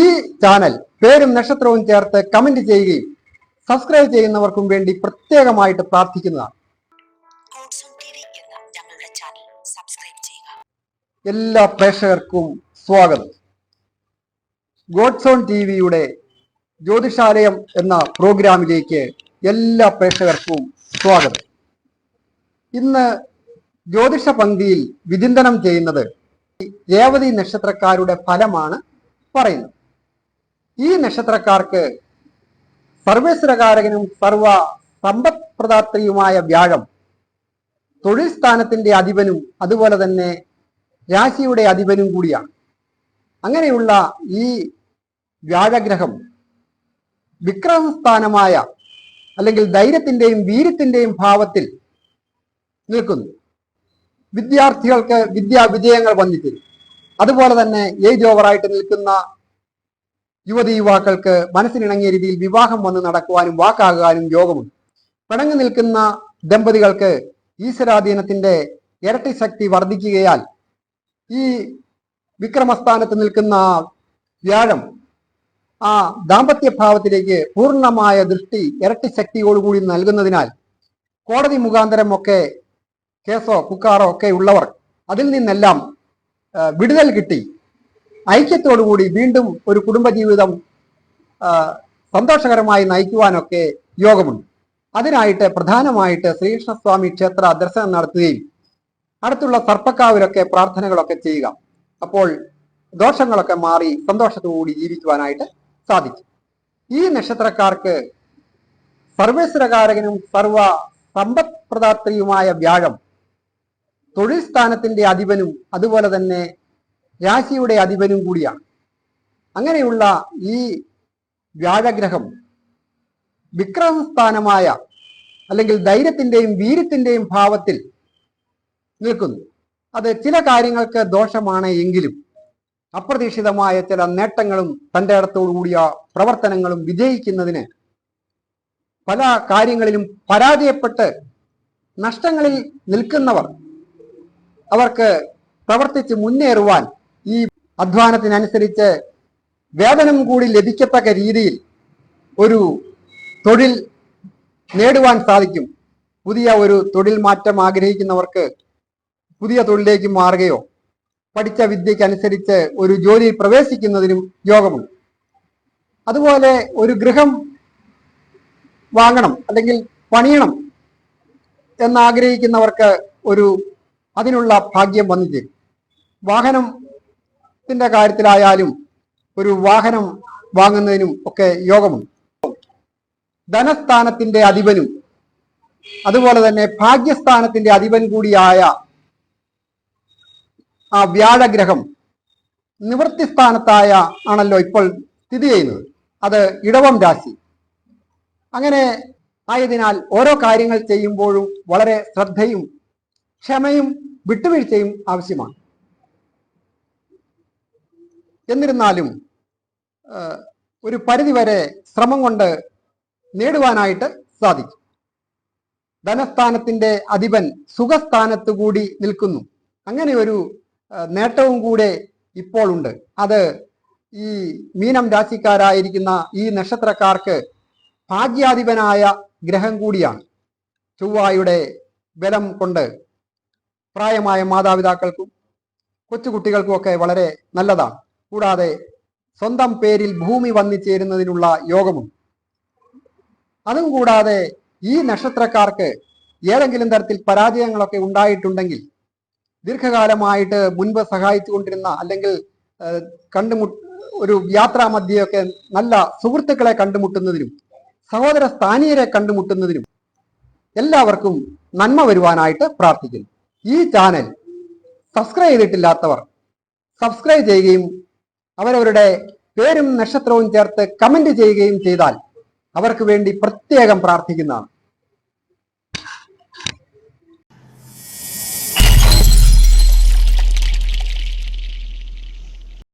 ഈ ചാനൽ പേരും നക്ഷത്രവും ചേർത്ത് കമന്റ് ചെയ്യുകയും സബ്സ്ക്രൈബ് ചെയ്യുന്നവർക്കും വേണ്ടി പ്രത്യേകമായിട്ട് പ്രാർത്ഥിക്കുന്നതാണ്. എല്ലാ പ്രേക്ഷകർക്കും സ്വാഗതം. ഗോഡ്സോൺ ടി വിയുടെ ജ്യോതിഷാലയം എന്ന പ്രോഗ്രാമിലേക്ക് എല്ലാ പ്രേക്ഷകർക്കും സ്വാഗതം. ഇന്ന് ജ്യോതിഷ പങ്ക്തിയിൽ വിചിന്തനം ചെയ്യുന്നത് രേവതി നക്ഷത്രക്കാരുടെ ഫലമാണ് പറയുന്നത്. ഈ നക്ഷത്രക്കാർക്ക് സർവേശ്വരകാരകനും സർവ സമ്പദ്പ്രദാത്രിയുമായ വ്യാഴം തൊഴിൽ സ്ഥാനത്തിന്റെ അധിപനും അതുപോലെ തന്നെ രാശിയുടെ അധിപനും കൂടിയാണ്. അങ്ങനെയുള്ള ഈ വ്യാഴഗ്രഹം വിക്രമസ്ഥാനമായ അല്ലെങ്കിൽ ധൈര്യത്തിന്റെയും വീര്യത്തിന്റെയും ഭാവത്തിൽ നിൽക്കുന്നു. വിദ്യാർത്ഥികൾക്ക് വിദ്യാ വിജയങ്ങൾ വന്നിട്ടുണ്ട് അതുപോലെ തന്നെ ഏജ് ഓവറായിട്ട് നിൽക്കുന്ന യുവതി യുവാക്കൾക്ക് മനസ്സിനിണങ്ങിയ രീതിയിൽ വിവാഹം വന്ന് നടക്കുവാനും വാക്കാകാനും യോഗമുണ്ട് പിണങ്ങി നിൽക്കുന്ന ദമ്പതികൾക്ക് ഈശ്വരാധീനത്തിന്റെ ഇരട്ടി ശക്തി വർദ്ധിക്കുകയാൽ ഈ വിക്രമസ്ഥാനത്ത് നിൽക്കുന്ന വ്യാഴം ആ ദാമ്പത്യ ഭാവത്തിലേക്ക് പൂർണമായ ദൃഷ്ടി ഇരട്ടി ശക്തിയോടുകൂടി നൽകുന്നതിനാൽ കോടതി മുഖാന്തരം ഒക്കെ കേസോ കുക്കാറോ ഒക്കെ ഉള്ളവർ അതിൽ നിന്നെല്ലാം വിടുതൽ കിട്ടി. ഐക്യത്തോടുകൂടി വീണ്ടും ഒരു കുടുംബജീവിതം സന്തോഷകരമായി നയിക്കുവാനൊക്കെ യോഗമുണ്ട്. അതിനായിട്ട് പ്രധാനമായിട്ട് ശ്രീകൃഷ്ണസ്വാമി ക്ഷേത്ര ദർശനം നടത്തുകയും അടുത്തുള്ള സർപ്പക്കാവിലൊക്കെ പ്രാർത്ഥനകളൊക്കെ ചെയ്യുക. അപ്പോൾ ദോഷങ്ങളൊക്കെ മാറി സന്തോഷത്തോടുകൂടി ജീവിക്കുവാനായിട്ട് സാധിക്കും. ഈ നക്ഷത്രക്കാർക്ക് സർവേശ്വരകാരകനും സർവ സമ്പദ് വ്യാഴം തൊഴിൽ സ്ഥാനത്തിന്റെ അധിപനും അതുപോലെ തന്നെ രാശിയുടെ അധിപനും കൂടിയാണ്. അങ്ങനെയുള്ള ഈ വ്യാഴഗ്രഹം വിക്രമസ്ഥാനമായ അല്ലെങ്കിൽ ധൈര്യത്തിന്റെയും വീര്യത്തിന്റെയും ഭാവത്തിൽ നിൽക്കുന്നു. അത് ചില കാര്യങ്ങൾക്ക് ദോഷമാണ് എങ്കിലും അപ്രതീക്ഷിതമായ ചില നേട്ടങ്ങളും തന്റെ അടുത്തോടുകൂടിയ പ്രവർത്തനങ്ങളും വിജയിക്കുന്നതിന് പല കാര്യങ്ങളിലും പരാജയപ്പെട്ട് നഷ്ടങ്ങളിൽ നിൽക്കുന്നവർ അവർക്ക് പ്രവർത്തിച്ച് മുന്നേറുവാൻ ഈ അധ്വാനത്തിനനുസരിച്ച് വേതനം കൂടി ലഭിക്കത്തക്ക രീതിയിൽ ഒരു തൊഴിൽ നേടുവാൻ സാധിക്കും. പുതിയ ഒരു തൊഴിൽ മാറ്റം ആഗ്രഹിക്കുന്നവർക്ക് പുതിയ തൊഴിലേക്ക് മാറുകയോ പഠിച്ച വിദ്യക്കനുസരിച്ച് ഒരു ജോലിയിൽ പ്രവേശിക്കുന്നതിനും യോഗമുണ്ട്. അതുപോലെ ഒരു ഗൃഹം വാങ്ങണം അല്ലെങ്കിൽ പണിയണം എന്നാഗ്രഹിക്കുന്നവർക്ക് ഒരു അതിനുള്ള ഭാഗ്യം വന്നു ചേരും. വാഹനത്തിന്റെ കാര്യത്തിലായാലും ഒരു വാഹനം വാങ്ങുന്നതിനും ഒക്കെ യോഗമുണ്ട്. ധനസ്ഥാനത്തിന്റെ അധിപനും അതുപോലെ തന്നെ ഭാഗ്യസ്ഥാനത്തിന്റെ അധിപൻ കൂടിയായ ആ വ്യാഴഗ്രഹം നിവൃത്തി സ്ഥാനത്തായ ആണല്ലോ ഇപ്പോൾ സ്ഥിതി ചെയ്യുന്നത്. അത് ഇടവം രാശി. അങ്ങനെ ആയതിനാൽ ഓരോ കാര്യങ്ങൾ ചെയ്യുമ്പോഴും വളരെ ശ്രദ്ധയും ക്ഷമയും വിട്ടുവീഴ്ചയും ആവശ്യമാണ്. എന്നിരുന്നാലും ഒരു പരിധിവരെ ശ്രമം കൊണ്ട് നേടുവാനായിട്ട് സാധിക്കും ധനസ്ഥാനത്തിന്റെ അധിപൻ സുഖസ്ഥാനത്ത് കൂടി നിൽക്കുന്നു. അങ്ങനെ ഒരു നേട്ടവും കൂടെ ഇപ്പോൾ ഉണ്ട്. അത് ഈ മീനം രാശിക്കാരായിരിക്കുന്ന ഈ നക്ഷത്രക്കാർക്ക് ഭാഗ്യാധിപനായ ഗ്രഹം കൂടിയാണ്. ചൊവ്വായുടെ ബലം കൊണ്ട് പ്രായമായ മാതാപിതാക്കൾക്കും കൊച്ചുകുട്ടികൾക്കും ഒക്കെ വളരെ നല്ലതാണ്. കൂടാതെ സ്വന്തം പേരിൽ ഭൂമി വന്നു ചേരുന്നതിനുള്ള യോഗമുണ്ട്. അതും കൂടാതെ ഈ നക്ഷത്രക്കാർക്ക് ഏതെങ്കിലും തരത്തിൽ പരാജയങ്ങളൊക്കെ ഉണ്ടായിട്ടുണ്ടെങ്കിൽ ദീർഘകാലമായിട്ട് മുൻപ് സഹായിച്ചുകൊണ്ടിരുന്ന അല്ലെങ്കിൽ കണ്ടുമു ഒരു യാത്രാ മധ്യയൊക്കെ നല്ല സുഹൃത്തുക്കളെ കണ്ടുമുട്ടുന്നതിനും സഹോദര സ്ഥാനീയരെ കണ്ടുമുട്ടുന്നതിനും എല്ലാവർക്കും നന്മ വരുവാനായിട്ട് പ്രാർത്ഥിക്കുന്നു. ഈ ചാനൽ സബ്സ്ക്രൈബ് ചെയ്തിട്ടില്ലാത്തവർ സബ്സ്ക്രൈബ് ചെയ്യുകയും അവരവരുടെ പേരും നക്ഷത്രവും ചേർത്ത് കമന്റ് ചെയ്യുകയും ചെയ്താൽ അവർക്ക് വേണ്ടി പ്രത്യേകം പ്രാർത്ഥിക്കുന്നതാണ്.